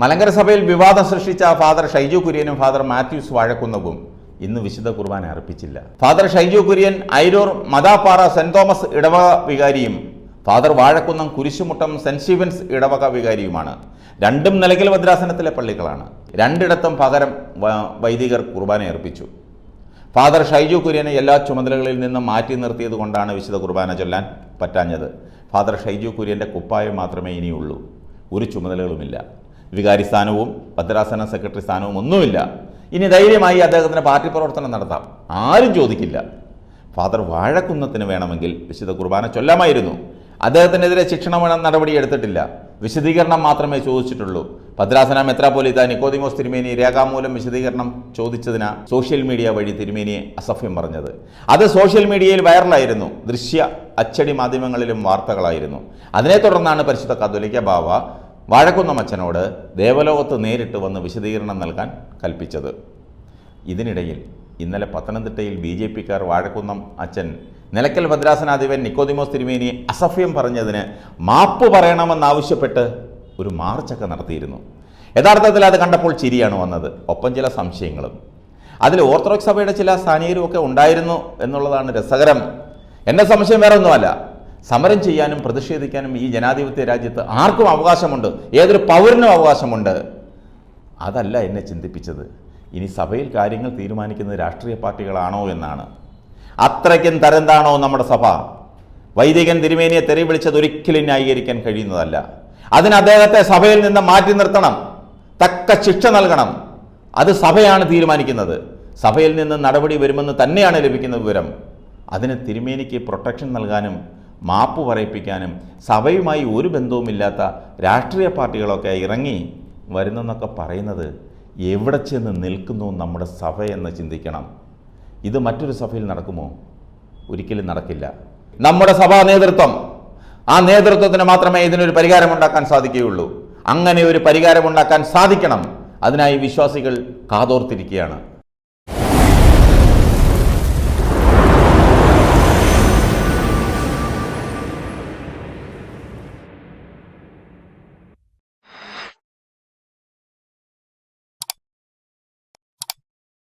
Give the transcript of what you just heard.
മലങ്കര സഭയിൽ വിവാദം സൃഷ്ടിച്ച ഫാദർ ഷൈജു കുര്യനും ഫാദർ മാത്യൂസ് വാഴക്കുന്നവും ഇന്ന് വിശുദ്ധ കുർബാന അർപ്പിച്ചില്ല. Father Shaiju Kurian Airoor Madappara saint Thomas ഇടവക വികാരിയും father Vazhakkunnam Kurishumuttam saint Stephen's ഇടവക വികാരിയുമാണ്. രണ്ടും നിലയ്ക്കൽ ഭദ്രാസനത്തിലെ പള്ളികളാണ്. രണ്ടിടത്തും പകരം വൈദികർ കുർബാന അർപ്പിച്ചു. ഫാദർ ഷൈജു കുര്യനെ എല്ലാ ചുമതലകളിൽ നിന്നും മാറ്റി നിർത്തിയത് കൊണ്ടാണ് വിശുദ്ധ കുർബാന ചൊല്ലാൻ പറ്റാഞ്ഞത്. ഫാദർ ഷൈജു കുര്യന്റെ കുപ്പായം മാത്രമേ ഇനിയുള്ളൂ. ഒരു ചുമതലകളുമില്ല. വികാരി സ്ഥാനവും ഭദ്രാസന സെക്രട്ടറി സ്ഥാനവും ഒന്നുമില്ല. ഇനി ധൈര്യമായി അദ്ദേഹത്തിന് പാർട്ടി പ്രവർത്തനം നടത്താം. ആരും ചോദിക്കില്ല. ഫാദർ വാഴക്കുന്നത്തിന് വേണമെങ്കിൽ വിശുദ്ധ കുർബാന ചൊല്ലാമായിരുന്നു. അദ്ദേഹത്തിനെതിരെ ശിക്ഷണ നടപടി എടുത്തിട്ടില്ല. വിശദീകരണം മാത്രമേ ചോദിച്ചിട്ടുള്ളൂ. ഭദ്രാസന മെത്രാപോലിത്ത നിക്കോതിമോസ് തിരുമേനി രേഖാമൂലം വിശദീകരണം ചോദിച്ചതിന് സോഷ്യൽ മീഡിയ വഴി തിരുമേനിയെ അസഭ്യം പറഞ്ഞത്. അത് സോഷ്യൽ മീഡിയയിൽ വൈറലായിരുന്നു. ദൃശ്യ അച്ചടി മാധ്യമങ്ങളിലും വാർത്തകളായിരുന്നു. അതിനെ തുടർന്നാണ് പരിശുദ്ധ കത്തോലിക്ക ബാവ വാഴക്കുന്നം അച്ഛനോട് ദേവലോകത്ത് നേരിട്ട് വന്ന് വിശദീകരണം നൽകാൻ കൽപ്പിച്ചത്. ഇതിനിടയിൽ ഇന്നലെ പത്തനംതിട്ടയിൽ ബി ജെ പിക്കാർ വാഴക്കുന്നം അച്ഛൻ നിലയ്ക്കൽ ഭദ്രാസനാധിപൻ നിക്കോദിമോസ് തിരുമേനി അസഭ്യം പറഞ്ഞതിന് മാപ്പ് പറയണമെന്നാവശ്യപ്പെട്ട് ഒരു മാർച്ചൊക്കെ നടത്തിയിരുന്നു. യഥാർത്ഥത്തിൽ അത് കണ്ടപ്പോൾ ചിരിയാണ് വന്നത്. ഒപ്പം ചില സംശയങ്ങളും. അതിൽ ഓർത്തഡോക്സ് സഭയുടെ ചില സ്ഥാനീയരും ഒക്കെ ഉണ്ടായിരുന്നു എന്നുള്ളതാണ് രസകരം. എന്റെ സംശയം വേറെ ഒന്നുമല്ല സമരം ചെയ്യാനും പ്രതിഷേധിക്കാനും ഈ ജനാധിപത്യ രാജ്യത്ത് ആർക്കും അവകാശമുണ്ട്? ഏതൊരു പൗരനും അവകാശമുണ്ട്? അതല്ല എന്നെ ചിന്തിപ്പിച്ചത്. ഇനി സഭയിൽ കാര്യങ്ങൾ തീരുമാനിക്കുന്നത് രാഷ്ട്രീയ പാർട്ടികളാണോ എന്നാണ്. അത്രയ്ക്കും തരംതാണോ നമ്മുടെ സഭ? വൈദികൻ തിരുമേനിയെ തെറി വിളിച്ചത് ഒരിക്കലും ന്യായീകരിക്കാൻ കഴിയുന്നതല്ല. അതിന് അദ്ദേഹത്തെ സഭയിൽ നിന്ന് മാറ്റി നിർത്തണം. തക്ക ശിക്ഷ നൽകണം. അത് സഭയാണ് തീരുമാനിക്കുന്നത്. സഭയിൽ നിന്ന് നടപടി വരുമെന്ന് തന്നെയാണ് ലഭിക്കുന്ന വിവരം. അതിന് തിരുമേനിക്ക് പ്രൊട്ടക്ഷൻ നൽകാനും മാപ്പ് പറയിപ്പിക്കാനും സഭയുമായി ഒരു ബന്ധവുമില്ലാത്ത രാഷ്ട്രീയ പാർട്ടികളൊക്കെ ഇറങ്ങി വരുന്നെന്നൊക്കെ പറയുന്നത് എവിടെ ചെന്ന് നിൽക്കുന്നു നമ്മുടെ സഭ എന്ന് ചിന്തിക്കണം. ഇത് മറ്റൊരു സഭയിൽ നടക്കുമോ? ഒരിക്കലും നടക്കില്ല. നമ്മുടെ സഭാ നേതൃത്വം ആ നേതൃത്വത്തിന് മാത്രമേ ഇതിനൊരു പരിഹാരം ഉണ്ടാക്കാൻ സാധിക്കുകയുള്ളൂ. അങ്ങനെ ഒരു പരിഹാരം ഉണ്ടാക്കാൻ സാധിക്കണം. അതിനായി വിശ്വാസികൾ കാതോർത്തിരിക്കുകയാണ്.